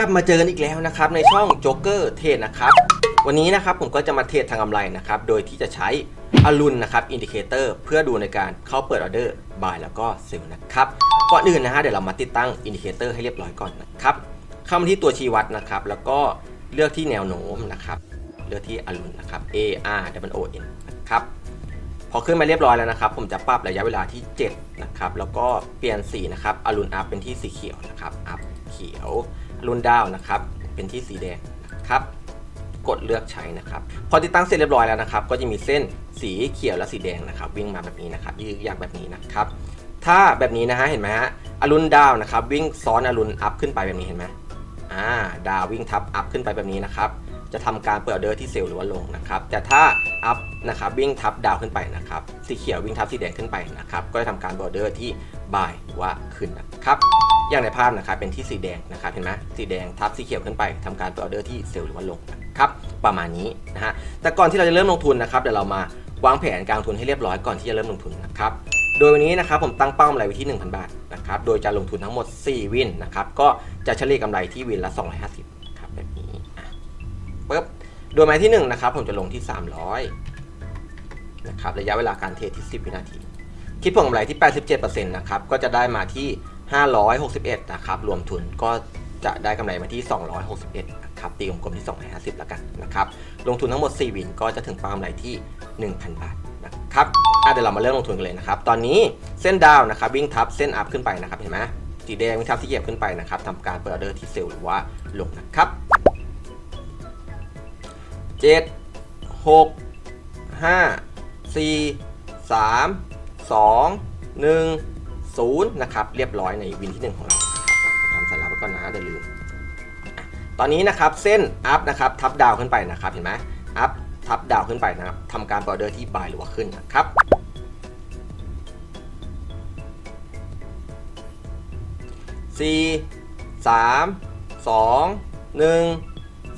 กลับมาเจอกันอีกแล้วนะครับในช่องโจ๊กเกอร์เทรดนะครับ วันนี้นะครับผมก็จะมาเทรดทางกำไรนะครับ โดยที่จะใช้อรุณนะครับอินดิเคเตอร์เพื่อดูในการเข้าเปิดออเดอร์บายแล้วก็เซลล์นะครับก่อนอื่นนะฮะเดี๋ยวเรามาติดตั้งอินดิเคเตอร์ให้เรียบร้อยก่อนนะครับเข้ามาที่ตัวชี้วัดนะครับ แล้วก็เลือกที่แนวโน้มนะครับเลือกที่อรุณนะครับ A R W O N นะครับพอขึ้นมาเรียบร้อยแล้วนะครับ ผมจะปรับระยะเวลาที่ 7 นะครับ แล้วก็เปลี่ยนสีนะครับอรุณอัพเป็นที่สีเขียวนะครับอัพเขียว รุณดาวนะครับ เป็นที่สีแดงครับ กดเลือกใช้นะครับ พอติดตั้งเสร็จเรียบร้อยแล้วนะครับ ก็จะมีเส้นสีเขียวและสีแดงนะครับ วิ่งมาแบบนี้นะครับยืดยากแบบนี้นะครับ ถ้าแบบนี้นะฮะเห็นไหมฮะอรุณดาวนะครับ วิ่งซ้อนอรุณอัพขึ้นไปแบบนี้เห็นไหมอ่าดาววิ่งทับอัพขึ้นไปแบบนี้นะครับจะทำการเปิดเดอร์ที่เซลล์หรือว่าลงนะครับ แต่ถ้าอัพนะครับวิ่งทับดาวขึ้นไปนะครับ สีเขียววิ่งทับสีแดงขึ้นไปนะครับ ก็จะทำการเปิดออเดอร์ที่บ่ายหรือว่าขึ้นนะครับ อย่างในภาพนะครับเป็นที่สีแดงนะครับเห็นไหมสีแดงทับสีเขียวขึ้นไปทำการเปิดออเดอร์ที่เซลล์หรือว่าลงครับประมาณนี้นะฮะแต่ก่อนที่เราจะเริ่มลงทุนนะครับเดี๋ยวเรามาวางแผนการลงทุนให้เรียบร้อยก่อนที่จะเริ่มลงทุนนะครับโดยวันนี้นะครับผมตั้งเป้ากำไรไว้ที่ 1,000 บาทนะครับโดยจะลงทุนทั้งหมด 4 วินนะครับก็จะเฉลี่ยกำไรที่วินละ 250ครับแบบนี้ปึ๊บโดยไม้ที่1นะครับผมจะลงที่ 300นะครับระยะเวลาการเทรดที่ 10 วินาที คิดผลกำไรที่ 87%นะครับก็จะได้มาที่ 561นะครับรวมทุนก็จะได้กำไรมาที่ 261นะครับตีกลมๆที่ 250แล้วกันนะครับลงทุนทั้งหมด 4 วินก็จะถึงเป้ากำไรที่ 1,000 บาทนะครับเดี๋ยวเรามาเริ่มลงทุนกันเลยนะครับตอนนี้เส้นดาวนะครับวิ่งทับเส้นอัพขึ้นไปนะครับเห็นไหมสีแดงวิ่งทับสีเขียวขึ้นไปนะครับทำการเปิดออเดอร์ที่เซลล์หรือว่าลงนะครับเจ็ดหกห้าสี่สามสองหนึ่ง ศูนะครับเรียบร้อยในวินที่ 1 ของเราครับทำสลักษณ์ไว้ก่อนนะอย่าลืมอะตอนนี้นะครับเส้นอัพนะครับทับดาวขึ้นไปนะครับเห็นไหมอัพทับดาวขึ้นไปนะครับทำการเปิดเดอร์ที่บายหรือว่าขึ้นนะครับสี่สามสองหนึ่ง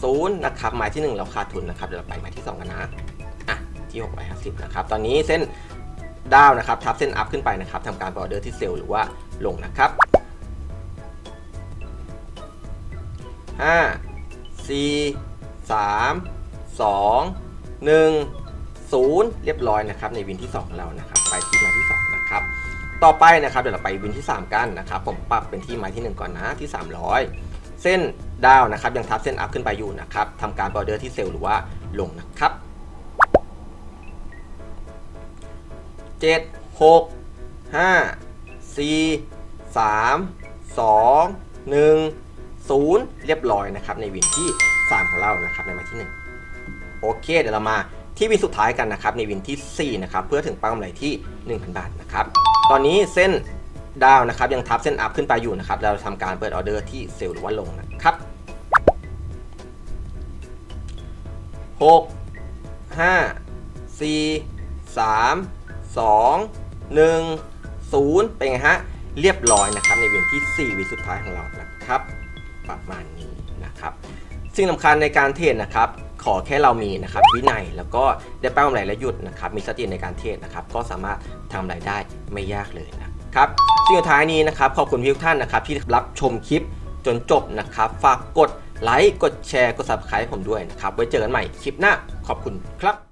ศูนย์นะครับหมายที่ 1 เราขาดทุนนะครับเดี๋ยวเราไปหมายที่ 2 กันนะอะที่650นะครับตอนนี้เส้น ดาวนะครับทับเส้นอัพขึ้นไปนะครับทำการปออเดอร์ที่เซลล์หรือว่าลงนะครับห้าสี่สามสองหนึ่งศูนย์เรียบร้อยนะครับในวินที่ 2 ของเรานะครับไปที่มาที่ 2 นะครับ ต่อไปนะครับเดี๋ยวเราไปวินที่ 3 กันนะครับ ผมปรับเป็นที่ไม้ที่ 1 ก่อนนะที่ 300 เส้นดาวนะครับยังทับเส้นอัพขึ้นไปอยู่นะครับทำการออเดอร์ที่เซลล์หรือว่าลงนะครับ 7 6 5 4 3 2 1 0เรียบร้อยนะครับในวินที่ 3 ของเรานะครับในม้ที่ 1 โอเค เดี๋ยวเรามาที่วินสุดท้ายกันนะครับในวินที่ 4 นะครับ เพื่อถึงเป้ากำไรที่ 1,000 บาทนะครับ ตอนนี้เส้นดาวนะครับยังทับเส้นอัพขึ้นไปอยู่นะครับ เราทำการเปิดออเดอร์ที่เซลล์หรือว่าลงนะครับ 6 5 4 3 2 1 0 เป็นไงฮะ เรียบร้อยนะครับ ในวินที่ 4 วินสุดท้ายของเรานะครับ ประมาณนี้นะครับสิ่งสำคัญในการเทรดนะครับ ขอแค่เรามีนะครับวินัยแล้วก็ได้เป้ากำไรและหยุดนะครับ มีสติในการเทรดนะครับ ก็สามารถทำรายได้ไม่ยากเลยนะครับสิ่งสุดท้ายนี้นะครับ ขอบคุณทุกท่านนะครับ ที่รับชมคลิปจนจบนะครับ ฝากกดไลค์กดแชร์กด subscribe ผมด้วยนะครับ ไว้เจอกันใหม่คลิปหน้าขอบคุณครับ